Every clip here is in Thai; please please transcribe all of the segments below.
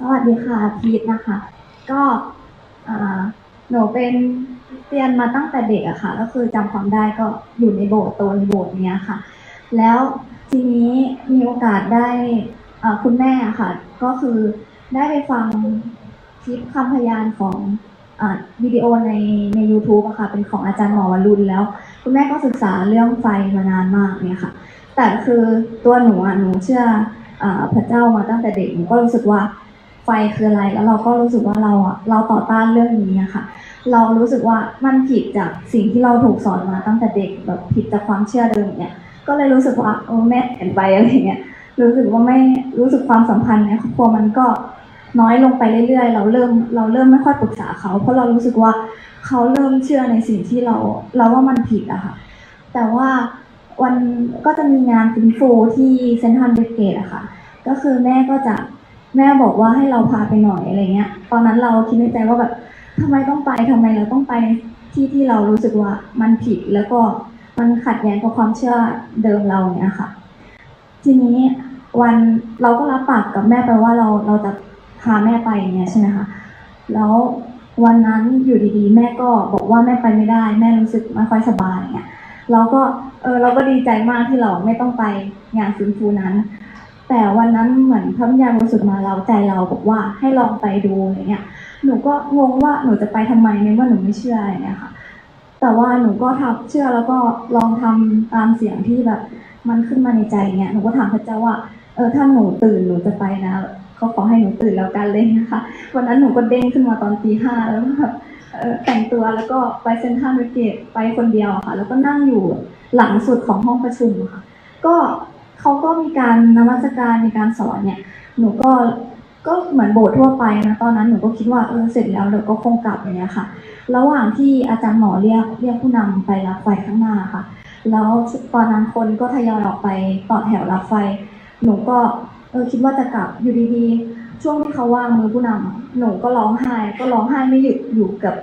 สวัสดีค่ะพีทนะคะ ก็หนูเป็นเรียนมาตั้งแต่เด็กอะค่ะ ก็คือจำความได้ก็อยู่ในโบสถ์โตในโบสถ์เนี้ยค่ะ แล้วทีนี้มีโอกาสได้คุณแม่อะค่ะ ก็คือได้ไปฟังคลิปคำพยานของอวิดีโอในใน u t u b e อะค่ะ เป็นของอาจารย์หมอวรุณแล้ว คุณแม่ก็ศึกษาเรื่องไฟมานานมากเนี่ยค่ะ แต่คือตัวหนูอะหนูเชื่ออพระเจ้ามาตั้งแต่เด็กหนูก็รู้สึกว่า ไฟคืออะไร แล้วเราก็รู้สึกว่าเราอะเราต่อต้านเรื่องนี้อะค่ะ เรารู้สึกว่ามันผิดจากสิ่งที่เราถูกสอนมาตั้งแต่เด็กแบบผิดจากความเชื่อเดิมเนี่ย ก็เลยรู้สึกว่าโอ้แม่เห็นไปอะไรเงี้ย รู้สึกว่าไม่รู้สึกความสัมพันธ์ในครอบครัวมันก็น้อยลงไปเรื่อยๆ เราเริ่มเราเริ่มไม่ค่อยปรึกษาเขา เพราะเรารู้สึกว่าเขาเริ่มเชื่อในสิ่งที่เราเราว่ามันผิดอะค่ะ แต่ว่าวันก็จะมีงานฟินฟูที่เซนทรัลเวสเกตอะค่ะ ก็คือแม่ก็จะ แม่บอกว่าให้เราพาไปหน่อยอะไรเงี้ย ตอนนั้นเราคิดในใจว่าแบบทำไมต้องไปทำไมเราต้องไปที่ที่เรารู้สึกว่ามันผิดแล้วก็มันขัดแย้งกับความเชื่อเดิมเราเนี่ยค่ะ ทีนี้วันเราก็รับปากกับแม่ไปว่าเราเราจะพาแม่ไปอย่างเงี้ยใช่ไหมคะแล้ววันนั้นอยู่ดีๆ แม่ก็บอกว่าแม่ไปไม่ได้ แม่รู้สึกไม่ค่อยสบายเงี้ยเราก็เออเราก็ดีใจมากที่เราไม่ต้องไปงานฟื้นฟูนั้น แต่วันนั้นเหมือนพระวิญญาณบริสุทธิ์มาเราใจเราบอกว่าให้ลองไปดูอะไรเงี้ย หนูก็งงว่าหนูจะไปทำไมในเมื่อหนูไม่เชื่ออะไรเงี้ยค่ะ แต่ว่าหนูก็ทำเชื่อแล้วก็ลองทำตามเสียงที่แบบมันขึ้นมาในใจเงี้ย หนูก็ถามพระเจ้าว่า เออถ้าหนูตื่นหนูจะไปนะเขาขอให้หนูตื่นแล้วกันเลยนะคะ วันนั้นหนูก็เด้งขึ้นมาตอนตีห้าแล้วก็แบบแต่งตัวแล้วก็ไปเซ็นทรัลเวสเกตไปคนเดียวค่ะ แล้วก็นั่งอยู่หลังสุดของห้องประชุมค่ะ ก็ เขาก็มีการนมัสการมีการสอนเนี่ย หนูก็ก็เหมือนโบสถ์ทั่วไปนะตอนนั้นหนูก็คิดว่าเออเสร็จแล้วเดี๋ยวก็คงกลับอย่างเงี้ยค่ะ ระหว่างที่อาจารย์หมอเรียกเรียกผู้นำไปรับไฟข้างหน้าค่ะ แล้วตอนนั้นคนก็ทยอยออกไปต่อแถวรับไฟ หนูก็เออคิดว่าจะกลับอยู่ดีๆ ช่วงที่เขาว่างมือผู้นำอะหนูก็ร้องไห้ก็ร้องไห้ไม่หยุดอยู่เกือบ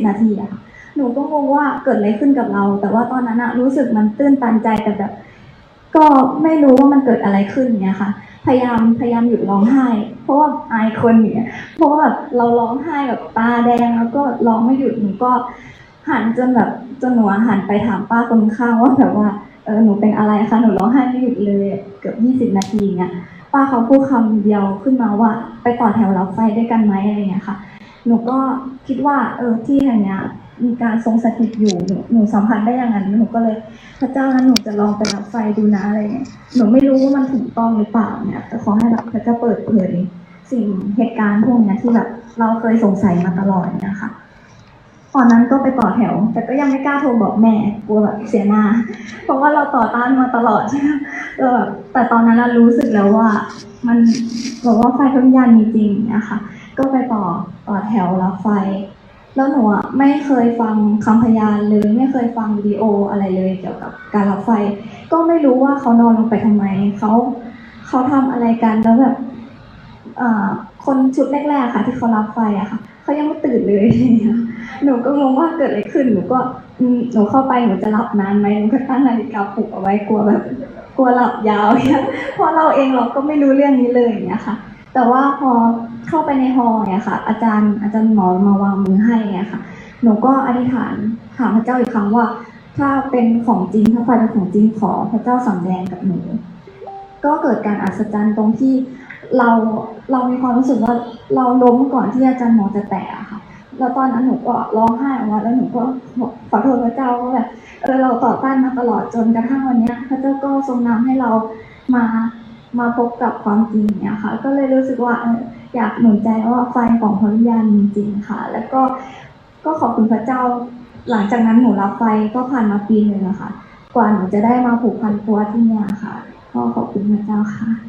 20 นาทีอะค่ะหนูก็งงว่าเกิดอะไรขึ้นกับเรา แต่ว่าตอนนั้นอะรู้สึกมันตื้นตันใจแต่แบบ ก็ไม่รู้ว่ามันเกิดอะไรขึ้นเนี่ยค่ะ พยายามพยายามหยุดร้องไห้ เพราะว่าอายคนเนี่ยเพราะว่าแบบเราร้องไห้แบบตาแดงแล้วก็ร้องไม่หยุดหนูก็หันจนแบบจนหนูหันไปถามป้าคนข้างว่าแบบว่าเออหนูเป็นอะไรคะหนูร้องไห้ไม่หยุดเลยเกือบยี่สิบนาทีเนี่ยป้าเขาพูดคำเดียวขึ้นมาว่า ไปต่อแถวรับไฟด้วยกันไหมอะไรเงี้ยค่ะ หนูก็คิดว่าเออที่แห่งเนี้ย มีการทรงสถิตอยู่หนูหนูสัมผัสได้อย่างนั้นหนูก็เลยพระเจ้านั้นหนูจะลองไปรับไฟดูนะอะไรเงี้ยหนูไม่รู้ว่ามันถูกต้องหรือเปล่าเนี่ยแต่ขอให้แบบพระเจ้าเปิดเผยสิ่งเหตุการณ์พวกนี้ที่แบบเราเคยสงสัยมาตลอดเนี่ยค่ะตอนนั้นก็ไปต่อแถว แต่ก็ยังไม่กล้าโทรบอกแม่กลัวแบบเสียหน้า เพราะว่าเราต่อต้านมาตลอดใช่ไหมเออแบบแต่ตอนนั้นเรารู้สึกแล้วว่ามันบอกว่าไฟพระวิญญาณมีจริงนะคะก็ไปต่อต่อแถวรับไฟ แล้วหนูอะไม่เคยฟังคำพยานเลยไม่เคยฟังวิดีโออะไรเลยเกี่ยวกับการรับไฟ ก็ไม่รู้ว่าเขานอนลงไปทำไมเขาเขาทำอะไรกันแล้วแบบอ่าคนชุดแรกๆค่ะ ที่เขารับไฟอะค่ะเขายังไม่ตื่นเลยหนูก็งงว่าเกิดอะไรขึ้นหนูก็หนูเข้าไปหนูจะหลับนานไหมหนูก็ตั้งนาฬิกาปลุกเอาไว้กลัวแบบกลัวหลับยาวเนี่ยเพราะเราเองเราก็ไม่รู้เรื่องนี้เลยอย่างเงี้ยค่ะ แต่ว่าพอเข้าไปในฮอลล์เนี่ยค่ะ อาจารย์อาจารย์หมอมาวางมือให้เนี่ยค่ะ หนูก็อธิษฐานถามพระเจ้าอีกครั้งว่า ถ้าเป็นของจริงถ้าไฟเป็นของจริงขอพระเจ้าสำแดงกับหนู ก็เกิดการอัศจรรย์ตรงที่เราเรามีความรู้สึกว่าเราล้มก่อนที่อาจารย์หมอจะแตะค่ะแล้วตอนนั้นหนูก็ร้องไห้ออกมาแล้วหนูก็ขอโทษพระเจ้าว่าแบบเออเราต่อต้านมาตลอดจนกระทั่งวันนี้พระเจ้าก็ทรงนำให้เรามา มาพบกับความจริงเนี่ยค่ะ ก็เลยรู้สึกว่าอออยากหนุนใจว่าไฟของพระวิญญาณมีจริงค่ะ แล้วก็ก็ขอบคุณพระเจ้า หลังจากนั้นหนูรับไฟก็ผ่านมาปีหนึ่งอะค่ะ กว่าหนูจะได้มาผูกพันตัวที่เนี่ยค่ะ ก็ขอบคุณพระเจ้าค่ะ